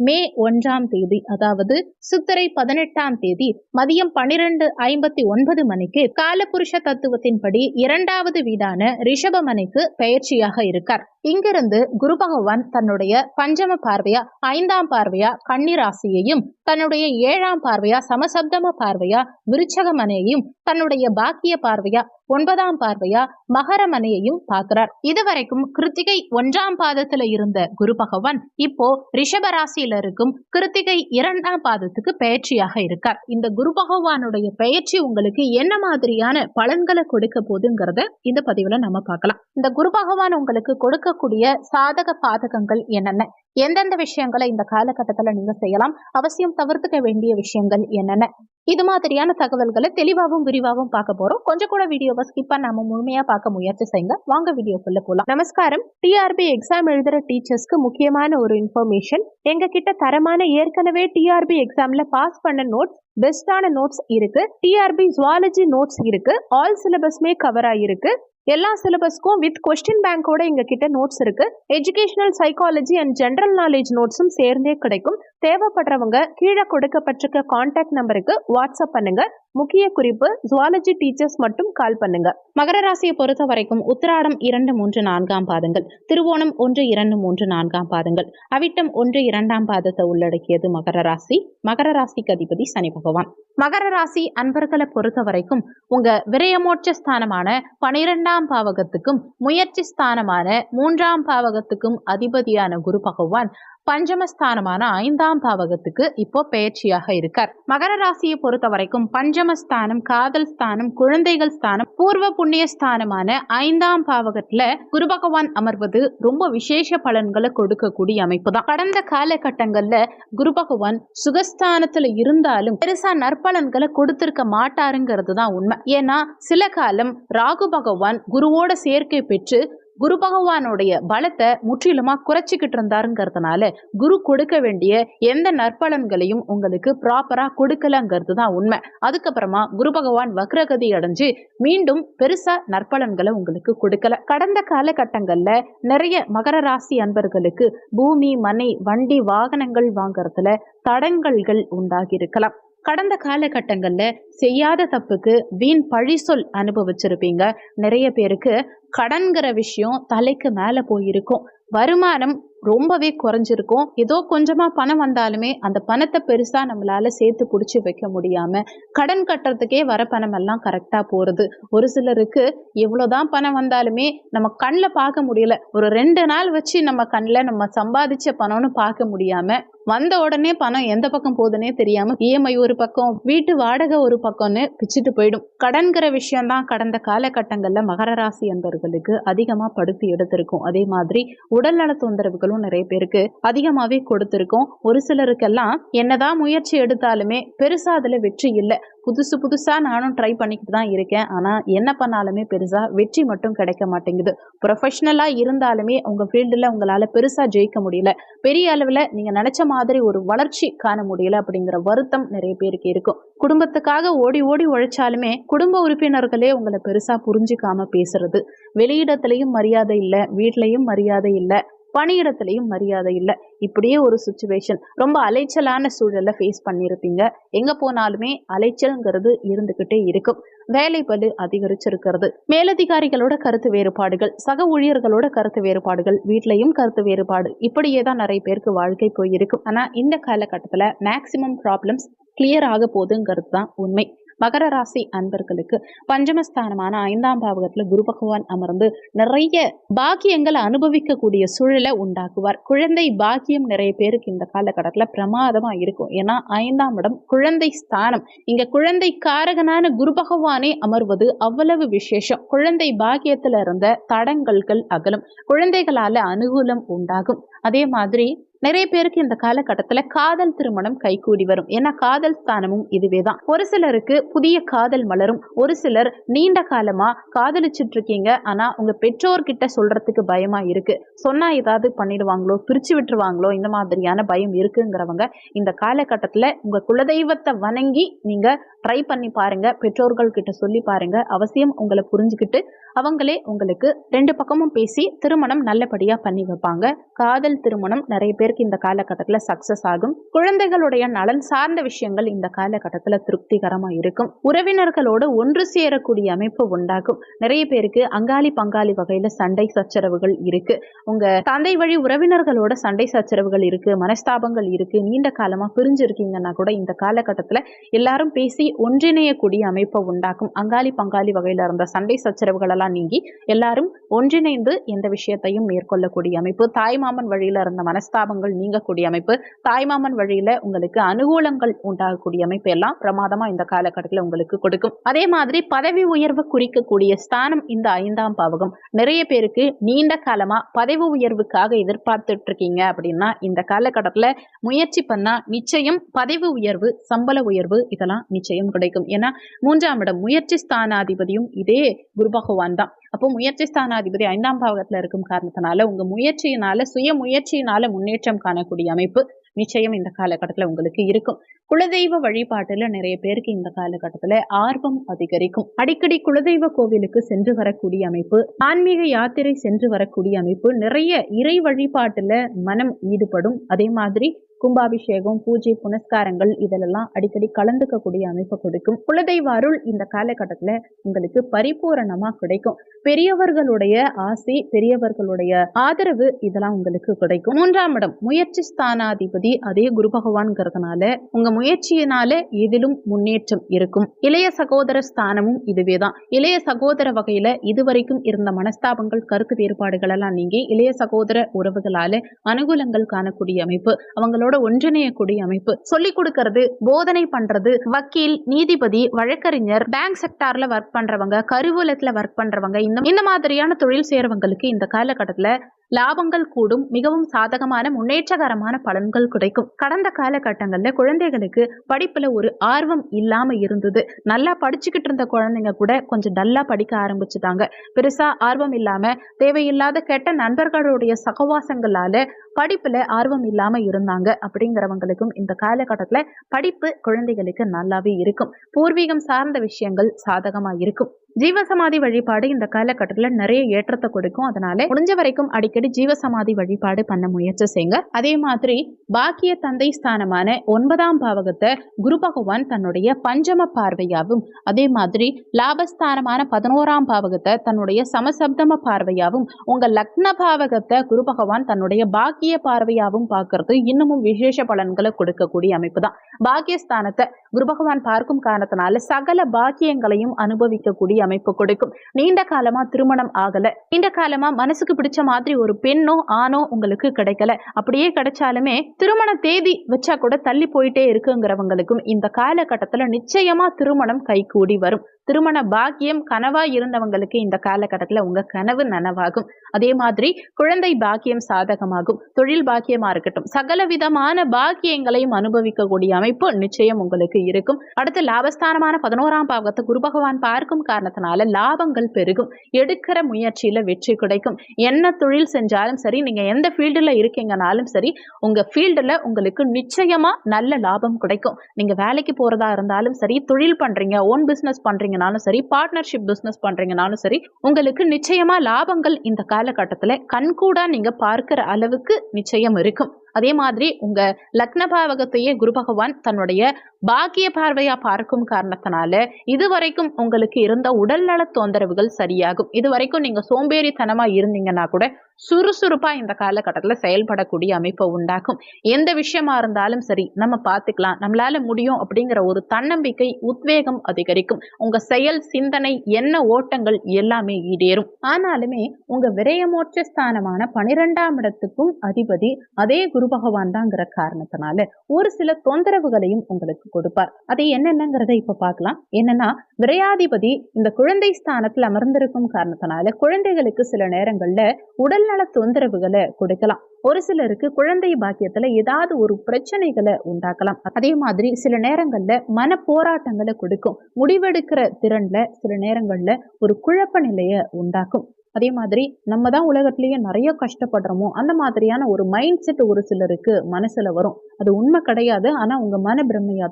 மே ஒன்றாம் தேதி அதாவது சித்திரை பதினெட்டாம் தேதி மதியம் பனிரெண்டு ஐம்பத்தி ஒன்பது மணிக்கு காலபுருஷ தத்துவத்தின்படி இரண்டாவது வீடான ரிஷபமனைக்கு பயிற்சியாக இருக்கார். இங்கிருந்து குரு பகவான் தன்னுடைய பஞ்சம பார்வையா ஐந்தாம் பார்வையா கன்னிராசியையும் தன்னுடைய ஏழாம் பார்வையா சமசப்தம பார்வையா விருச்சகமனையையும் தன்னுடைய பாக்கிய பார்வையா ஒன்பதாம் பார்வையா மகரமனையையும் பார்க்கிறார். இதுவரைக்கும் கிருத்திகை ஒன்றாம் பாதத்துல இருந்த குரு பகவான் இப்போ ரிஷபராசியில இருக்கும் கிருத்திகை இரண்டாம் பாதத்துக்கு பெயர்ச்சியாக இருக்கார். இந்த குரு பகவானுடைய பெயர்ச்சி உங்களுக்கு என்ன மாதிரியான பலன்களை கொடுக்க போதுங்கிறத இந்த பதிவுல நம்ம பார்க்கலாம். இந்த குரு பகவான் உங்களுக்கு இருக்கக்கூடிய சாதக பாதகங்கள் என்னென்ன? எந்தெந்த விஷயங்களை இந்த காலகட்டத்துல நீங்க செய்யலாம்? அவசியம் தவிர்த்துக்க வேண்டிய விஷயங்கள் என்னென்ன? இது மாதிரியான தகவல்களை தெளிவாகவும் விரிவாகவும் பார்க்க போறோம். கொஞ்சம் கூட வீடியோவை ஸ்கிப் பண்ணாம முழுமையா பார்க்க முயற்சி செய்யுங்க. வாங்க வீடியோக்குள்ள போலாம். நமஸ்காரம். டிஆர்பி எக்ஸாம் எழுதுற டீச்சர்ஸ்க்கு முக்கியமான ஒரு இன்ஃபர்மேஷன் எங்க கிட்ட தரமான ஏற்கனவே டிஆர்பி எக்ஸாம்ல பாஸ் பண்ண நோட்ஸ் பெஸ்டான நோட்ஸ் இருக்கு. டிஆர்பி ஜுவாலஜி நோட்ஸ் இருக்கு. ஆல் சிலபஸ்மே கவர் ஆகிருக்கு எல்லா சிலபஸ்க்கும் வித் கொஸ்டின் பேங்கோட எங்க கிட்ட நோட்ஸ் இருக்கு. Educational psychology and general knowledge நோட்ஸும் சேர்ந்தே கிடைக்கும். தேவைப்படுறவங்க கீழே கொடுக்கப்பட்டிருக்க கான்டாக்ட் நம்பருக்கு வாட்ஸ்அப் பண்ணுங்க. முக்கிய குறிப்பு ஜுவாலஜி டீச்சர்ஸ் மட்டும் கால் பண்ணுங்க. மகர ராசியை பொறுத்த வரைக்கும் உத்திராடம் இரண்டு மூன்று நான்காம் பாதங்கள். திருவோணம் ஒன்று இரண்டு மூன்று நான்காம் பாதங்கள். அவிட்டம் ஒன்று இரண்டாம் பாதத்தை உள்ளடக்கியது மகர ராசி. மகர ராசிக்கு அதிபதி சனி பகவான். மகர ராசி அன்பர்களை பொறுத்த வரைக்கும் உங்க விரயமோட்ச ஸ்தானமான பனிரெண்டாம் பாவகத்துக்கும் முயற்சி ஸ்தானமான மூன்றாம் பாவகத்துக்கும் அதிபதியான குரு பகவான் பஞ்சமஸ்தானமான ஐந்தாம் பாவகத்துக்கு இப்போ பயிற்சியாக இருக்கார். மகர ராசியை பொறுத்த வரைக்கும் பஞ்சமஸ்தானம் காதல் ஸ்தானம் குழந்தைகள் ஸ்தானம் பூர்வ புண்ணிய ஸ்தானமான ஐந்தாம் பாவகத்துல குரு பகவான் அமர்வது ரொம்ப விசேஷ பலன்களை கொடுக்கக்கூடிய அமைப்பு தான் கடந்த காலகட்டங்கள்ல குரு பகவான் சுகஸ்தானத்துல இருந்தாலும் பெருசா நற்பலன்களை கொடுத்திருக்க மாட்டாருங்கிறது தான் உண்மை. ஏன்னா சில காலம் ராகு பகவான் குருவோட சேர்க்கை பெற்று குரு பகவானுடைய பலத்தை முற்றிலுமா குறைச்சிக்கிட்டு இருந்தாருங்கிறதுனால குரு கொடுக்க வேண்டிய எந்த நற்பலன்களையும் உங்களுக்கு ப்ராப்பரா கொடுக்கலங்கிறது தான் உண்மை. அதுக்கப்புறமா குரு பகவான் வக்ரகதி அடைஞ்சு மீண்டும் பெருசா நற்பலன்களை உங்களுக்கு கொடுக்கல. கடந்த காலகட்டங்கள்ல நிறைய மகர ராசி அன்பர்களுக்கு பூமி மனை வண்டி வாகனங்கள் வாங்கறதுல தடங்கல்கள் உண்டாகி இருக்கலாம் கடந்த காலகட்டங்களில் செய்யாத தப்புக்கு வீண் பழி சொல் அனுபவிச்சிருப்பீங்க. நிறைய பேருக்கு கடன்கிற விஷயம் தலைக்கு மேலே போயிருக்கும். வருமானம் ரொம்பவே குறைஞ்சிருக்கும். ஏதோ கொஞ்சமாக பணம் வந்தாலுமே அந்த பணத்தை பெருசாக நம்மளால் சேர்த்து பிடிச்சி வைக்க முடியாமல் கடன் கட்டுறதுக்கே வர பணம் எல்லாம் கரெக்டாக போகிறது ஒரு சிலருக்கு எவ்வளோதான் பணம் வந்தாலுமே நம்ம கண்ணில் பார்க்க முடியல. ஒரு ரெண்டு நாள் வச்சு நம்ம கண்ணில் நம்ம சம்பாதிச்ச பணம்னு பார்க்க முடியாமல் வந்த உடனே பணம் எந்த பக்கம் போகுதுன்னே தெரியாம இஎம்ஐ ஒரு பக்கம் வீட்டு வாடகை ஒரு பக்கம்னு பிச்சுட்டு போயிடும். கடன்கிற விஷயம் தான் கடந்த காலகட்டங்களில் மகர ராசி என்பவர்களுக்கு அதிகமா படுத்தி எடுத்திருக்கும். அதே மாதிரி உடல்நல தொந்தரவுகளும் நிறைய பேருக்கு அதிகமாவே கொடுத்திருக்கும். ஒரு சிலருக்கெல்லாம் என்னதான் முயற்சி எடுத்தாலுமே பெருசா அதுல வெற்றி இல்லை. புதுசு புதுசாக நானும் ட்ரை பண்ணிக்கிட்டு தான் இருக்கேன். ஆனால் என்ன பண்ணாலுமே பெருசாக வெற்றி மட்டும் கிடைக்க மாட்டேங்குது. ப்ரொஃபஷ்னலாக இருந்தாலுமே உங்கள் ஃபீல்டில் உங்களால் பெருசாக ஜெயிக்க முடியல. பெரிய அளவில் நீங்கள் நினச்ச மாதிரி ஒரு வளர்ச்சி காண முடியல அப்படிங்கிற வருத்தம் நிறைய பேருக்கு இருக்கும். குடும்பத்துக்காக ஓடி ஓடி உழைச்சாலுமே குடும்ப உறுப்பினர்களே உங்களை பெருசாக புரிஞ்சிக்காமல் பேசுறது. வெளியிடத்துலையும் மரியாதை இல்லை வீட்லேயும் மரியாதை இல்லை பணியிடத்துலையும் மரியாதை இல்லை. இப்படியே ஒரு சுச்சுவேஷன் ரொம்ப அலைச்சலான சூழலை ஃபேஸ் பண்ணியிருப்பீங்க எங்கே போனாலுமே அலைச்சல்ங்கிறது இருந்துக்கிட்டே இருக்கும். வேலை பலு அதிகரிச்சிருக்கிறது. மேலதிகாரிகளோட கருத்து வேறுபாடுகள் சக ஊழியர்களோட கருத்து வேறுபாடுகள் வீட்லையும் கருத்து வேறுபாடு. இப்படியே தான் நிறைய பேருக்கு வாழ்க்கை போயிருக்கும். ஆனால் இந்த காலகட்டத்தில் மேக்சிமம் ப்ராப்ளம்ஸ் கிளியர் ஆக போகுதுங்கிறது தான் உண்மை. மகர ராசி அன்பர்களுக்கு பஞ்சமஸ்தானமான ஐந்தாம் பாவகத்துல குரு பகவான் அமர்ந்து நிறைய பாக்கியங்களை அனுபவிக்கக்கூடிய சூழலை உண்டாக்குவார். குழந்தை பாக்கியம் நிறைய பேருக்கு இந்த காலகட்டத்தில் பிரமாதமா இருக்கும். ஏன்னா ஐந்தாம் இடம் குழந்தை ஸ்தானம். இங்க குழந்தை காரகனான குரு பகவானே அமர்வது அவ்வளவு விசேஷம். குழந்தை பாக்கியத்துல இருந்த தடங்கல்கள் அகலும். குழந்தைகளால அனுகூலம் உண்டாகும். அதே மாதிரி நிறைய பேருக்கு இந்த காலகட்டத்தில் காதல் திருமணம் கைகூடி வரும். ஏன்னா காதல் ஸ்தானமும் இதுவே தான் ஒரு சிலருக்கு புதிய காதல் மலரும். ஒரு சிலர் நீண்ட காலமா காதலிச்சிட்டு இருக்கீங்க ஆனா உங்க பெற்றோர்கிட்ட சொல்றதுக்கு பயமா இருக்கு. சொன்னா ஏதாவது பண்ணிடுவாங்களோ பிரிச்சு விட்டுருவாங்களோ இந்த மாதிரியான பயம் இருக்குங்கிறவங்க இந்த காலகட்டத்தில் உங்க குலதெய்வத்தை வணங்கி நீங்க ட்ரை பண்ணி பாருங்க. பெற்றோர்கள் கிட்ட சொல்லி பாருங்க. அவசியம் உங்களை புரிஞ்சுக்கிட்டு அவங்களே உங்களுக்கு ரெண்டு பக்கமும் பேசி திருமணம் நல்லபடியா பண்ணி வைப்பாங்க. காதல் திருமணம் நிறைய பேருக்கு இந்த காலகட்டத்தில் சக்சஸ் ஆகும். குழந்தைகளுடைய நலன் சார்ந்த விஷயங்கள் இந்த காலகட்டத்தில் திருப்திகரமா இருக்கும். உறவினர்களோடு ஒன்று சேரக்கூடிய அமைப்பு உண்டாகும். நிறைய பேருக்கு அங்காளி பங்காளி வகையில சண்டை சச்சரவுகள் இருக்கு. உங்க தந்தை வழி உறவினர்களோட சண்டை சச்சரவுகள் இருக்கு. மனஸ்தாபங்கள் இருக்கு. நீண்ட காலமா பிரிஞ்சிருக்கீங்கன்னா கூட இந்த காலகட்டத்தில் எல்லாரும் பேசி ஒன்றிணையக்கூடிய அமைப்பை உண்டாக்கும். அங்காளி பங்காளி வகையில இருந்த சண்டை சச்சரவுகள் எல்லாம் நீங்கி எல்லாரும் ஒன்றிணைந்து எந்த விஷயத்தையும் மேற்கொள்ளக்கூடிய அமைப்பு. தாய்மாமன் வழியில இருந்த மனஸ்தாபங்கள் நீங்கக்கூடிய அமைப்பு. தாய்மாமன் வழியில உங்களுக்கு அனுகூலங்கள் உண்டாகக்கூடிய அமைப்பு எல்லாம் பிரமாதமா இந்த காலகட்டத்தில் உங்களுக்கு கொடுக்கும். அதே மாதிரி பதவி உயர்வு குறிக்கக்கூடிய ஸ்தானம் இந்த ஐந்தாம் பாவகம். நிறைய பேருக்கு நீண்ட காலமா பதவி உயர்வுக்காக எதிர்பார்த்துட்டு இருக்கீங்க அப்படின்னா இந்த காலகட்டத்தில் முயற்சி பண்ணா நிச்சயம் பதவி உயர்வு சம்பள உயர்வு இதெல்லாம் நிச்சயம் கிடைக்கும். ஏன்னா மூன்றாம் இடம் முயற்சி ஸ்தானாதிபதியும் இதே குரு பகவான் தான். அப்போ முயற்சி ஸ்தானாதிபதி ஐந்தாம் பாவகத்துல இருக்கும் காரணத்தினால உங்க முயற்சியினால சுய முயற்சியினால முன்னேற்றம் காணக்கூடிய அமைப்பு நிச்சயம் இந்த காலகட்டத்தில் உங்களுக்கு இருக்கும். குலதெய்வ வழிபாட்டுல நிறைய பேருக்கு இந்த காலகட்டத்துல ஆர்வம் அதிகரிக்கும். அடிக்கடி குலதெய்வ கோவிலுக்கு சென்று வரக்கூடிய அமைப்பு ஆன்மீக யாத்திரை சென்று வரக்கூடிய அமைப்பு நிறைய இறை வழிபாட்டுல மனம் ஈடுபடும். அதே மாதிரி கும்பாபிஷேகம் பூஜை புனஸ்காரங்கள் இதிலெல்லாம் அடிக்கடி கலந்துக்கக்கூடிய அமைப்பை கொடுக்கும். குலதெய்வ அருள் இந்த காலகட்டத்தில் உங்களுக்கு பரிபூரணமா கிடைக்கும். பெரியவர்களுடைய ஆசை பெரியவர்களுடைய ஆதரவு இதெல்லாம் உங்களுக்கு கிடைக்கும். மூன்றாம் இடம் முயற்சி ஸ்தானாதிபதி அதே குரு பகவான்ங்கிறதுனால உங்க முயற்சியினால எதிலும் முன்னேற்றம் இருக்கும். இளைய சகோதர ஸ்தானமும் இதுவே தான். இளைய சகோதர வகையில இதுவரைக்கும் இருந்த மனஸ்தாபங்கள் கருத்து வேறுபாடுகள் எல்லாம் நீங்கி இளைய சகோதர உறவுகளால அனுகூலங்கள் காணக்கூடிய அமைப்பு. அவங்களோட ஒன்றிணையக்கூடிய அமைப்பு. சொல்லிக் கொடுக்கறது போதனை பண்றது வக்கீல் நீதிபதி வழக்கறிஞர் பேங்க் செக்டார்ல ஒர்க் பண்றவங்க கருவூலத்துல ஒர்க் பண்றவங்க இந்த இந்த மாதிரியான தொழில் செய்யறவங்களுக்கு இந்த காலகட்டத்துல லாபங்கள் கூடும். மிகவும் சாதகமான முன்னேற்றகரமான பலன்கள் கிடைக்கும். கடந்த காலகட்டங்களில் குழந்தைகளுக்கு படிப்புல ஒரு ஆர்வம் இல்லாம இருந்தது. நல்லா படிச்சுக்கிட்டு இருந்த குழந்தைங்க கூட கொஞ்சம் டல்லா படிக்க ஆரம்பிச்சுட்டாங்க. பெருசா ஆர்வம் இல்லாம தேவையில்லாத கெட்ட நண்பர்களுடைய சகவாசங்களால படிப்புல ஆர்வம் இல்லாம இருந்தாங்க. அப்படிங்கிறவங்களுக்கும் இந்த காலகட்டத்துல படிப்பு குழந்தைகளுக்கு நல்லாவே இருக்கும். பூர்வீகம் சார்ந்த விஷயங்கள் சாதகமா இருக்கும். ஜீவசமாதி வழிபாடு இந்த காலகட்டத்தில் நிறைய ஏற்றத்தை கொடுக்கும். அதனால முடிஞ்ச வரைக்கும் அடிக்கடி ஜீவசமாதி வழிபாடு பண்ண முயற்சி செய்யுங்க. அதே மாதிரி பாக்கிய தந்தை ஸ்தானமான ஒன்பதாம் பாவகத்தை குரு பகவான் தன்னுடைய பஞ்சம பார்வையாகவும் அதே மாதிரி லாபஸ்தானமான பதினோராம் பாவகத்தை தன்னுடைய சமசப்தம பார்வையாகவும் உங்க லக்ன பாவகத்தை குரு பகவான் தன்னுடைய பாக்கிய பார்வையாகவும் பார்க்கறது இன்னமும் விசேஷ பலன்களை கொடுக்கக்கூடிய அமைப்பு தான். பாக்கியஸ்தானத்தை குரு பகவான் பார்க்கும் காரணத்தினால சகல பாக்கியங்களையும் அனுபவிக்கக்கூடிய அமைப்பு கொடுக்கும். நீண்ட காலமா திருமணம் ஆகல. நீண்ட காலமா மனசுக்கு பிடிச்ச மாதிரி ஒரு பெண்ணோ ஆணோ உங்களுக்கு கிடைக்கல. அப்படியே கிடைச்சாலுமே திருமண தேதி வச்சா கூட தள்ளி போயிட்டே இருக்குங்கிறவங்களுக்கும் இந்த காலகட்டத்துல நிச்சயமா திருமணம் கைகூடி வரும். திருமண பாக்கியம் கனவா இருந்தவங்களுக்கு இந்த காலகட்டத்துல உங்க கனவு நனவாகும். அதே மாதிரி குழந்தை பாக்கியம் சாதகமாகும். தொழில் பாக்கியமா இருக்கட்டும். சகல விதமான பாக்கியங்களையும் அனுபவிக்கக்கூடிய அமைப்பு நிச்சயம் உங்களுக்கு இருக்கும். அடுத்து லாபஸ்தானமான பதினோராம் பாவத்தை குரு பகவான் பார்க்கும் காரணத்தினால லாபங்கள் பெருகும். எடுக்கிற முயற்சியில வெற்றி கிடைக்கும். என்ன தொழில் செஞ்சாலும் சரி நீங்க எந்த ஃபீல்டுல இருக்கீங்கனாலும் சரி உங்க ஃபீல்டுல உங்களுக்கு நிச்சயமா நல்ல லாபம் கிடைக்கும். நீங்க வேலைக்கு போறதா இருந்தாலும் சரி தொழில் பண்றீங்க ஓன் பிசினஸ் பண்றீங்கனாலும் சரி பார்ட்னர்ஷிப் பிசினஸ் பண்றீங்கனாலும் சரி உங்களுக்கு நிச்சயமா லாபங்கள் இந்த காலகட்டத்துல கண்கூடா நீங்க பார்க்கிற அளவுக்கு நிச்சயம் இருக்கும். அதே மாதிரி உங்க லக்ன பாவகத்தையே குரு பகவான் தன்னுடைய பாக்கிய பார்வையா பார்க்கும் காரணத்தினால இதுவரைக்கும் உங்களுக்கு இருந்த உடல்நல தொந்தரவுகள் சரியாகும். இதுவரைக்கும் நீங்க சோம்பேறித்தனமா இருந்தீங்கன்னா கூட சுறுசுறுப்பா இந்த காலகட்டத்தில் செயல்படக்கூடிய அமைப்பை உண்டாக்கும். எந்த விஷயமா இருந்தாலும் சரி நம்ம பார்த்துக்கலாம். நம்மளால முடியும் அப்படிங்கிற ஒரு தன்னம்பிக்கை உத்வேகம் அதிகரிக்கும். உங்க செயல் சிந்தனை என்ன ஓட்டங்கள் எல்லாமே ஈடேறும். ஆனாலுமே உங்க விரயமோட்ச ஸ்தானமான பனிரெண்டாம் இடத்துக்கும் அதிபதி அதே குரு பகவான் தாங்கிற காரணத்தினால ஒரு சில தொந்தரவுகளையும் உங்களுக்கு கொடுப்பார். அது என்னென்னங்கிறத இப்ப பார்க்கலாம். என்னன்னா விரையாதிபதி இந்த குழந்தை ஸ்தானத்தில் அமர்ந்திருக்கும் காரணத்தினால குழந்தைகளுக்கு சில நேரங்கள்ல உடல் உடல்நல தொந்தரவுகளை கொடுக்கலாம். ஒரு சிலருக்கு குழந்தை பாக்கியத்துல ஏதாவது ஒரு பிரச்சனைகளை உண்டாக்கலாம். அதே மாதிரி சில நேரங்கள்ல மன போராட்டங்களை கொடுக்கும். முடிவெடுக்கிற திறன்ல சில நேரங்கள்ல ஒரு குழப்ப நிலையை உண்டாக்கும். அதே மாதிரி நம்ம தான் உலகத்திலேயே நிறைய கஷ்டப்படுறோமோ அந்த மாதிரியான ஒரு மைண்ட் செட் ஒரு சிலருக்கு மனசில் வரும். அது உண்மை கிடையாது ஆனால் உங்கள் மன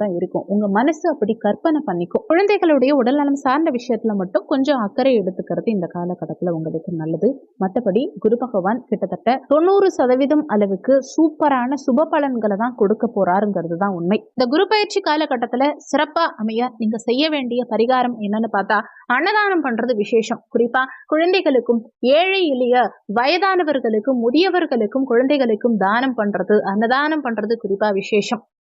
தான் இருக்கும். உங்கள் மனசு அப்படி கற்பனை பண்ணிக்கும். குழந்தைகளுடைய உடல்நலம் சார்ந்த விஷயத்தில் மட்டும் கொஞ்சம் அக்கறை எடுத்துக்கிறது இந்த காலகட்டத்தில் உங்களுக்கு நல்லது. மற்றபடி குரு பகவான் கிட்டத்தட்ட தொண்ணூறு சதவீதம் அளவுக்கு சூப்பரான சுப பலன்களை தான் கொடுக்க போறாருங்கிறது தான் உண்மை. இந்த குரு பயிற்சி காலகட்டத்தில் சிறப்பாக அமைய நீங்கள் செய்ய வேண்டிய பரிகாரம் என்னன்னு பார்த்தா அன்னதானம் பண்ணுறது விசேஷம். குறிப்பாக குழந்தைகளுக்கும் ஏழை எளிய வயதானவர்களுக்கும் முதியவர்களுக்கும் குழந்தைகளுக்கும் தானம் பண்றது அன்னதானம் பண்றது குறிப்பா விசேஷம்.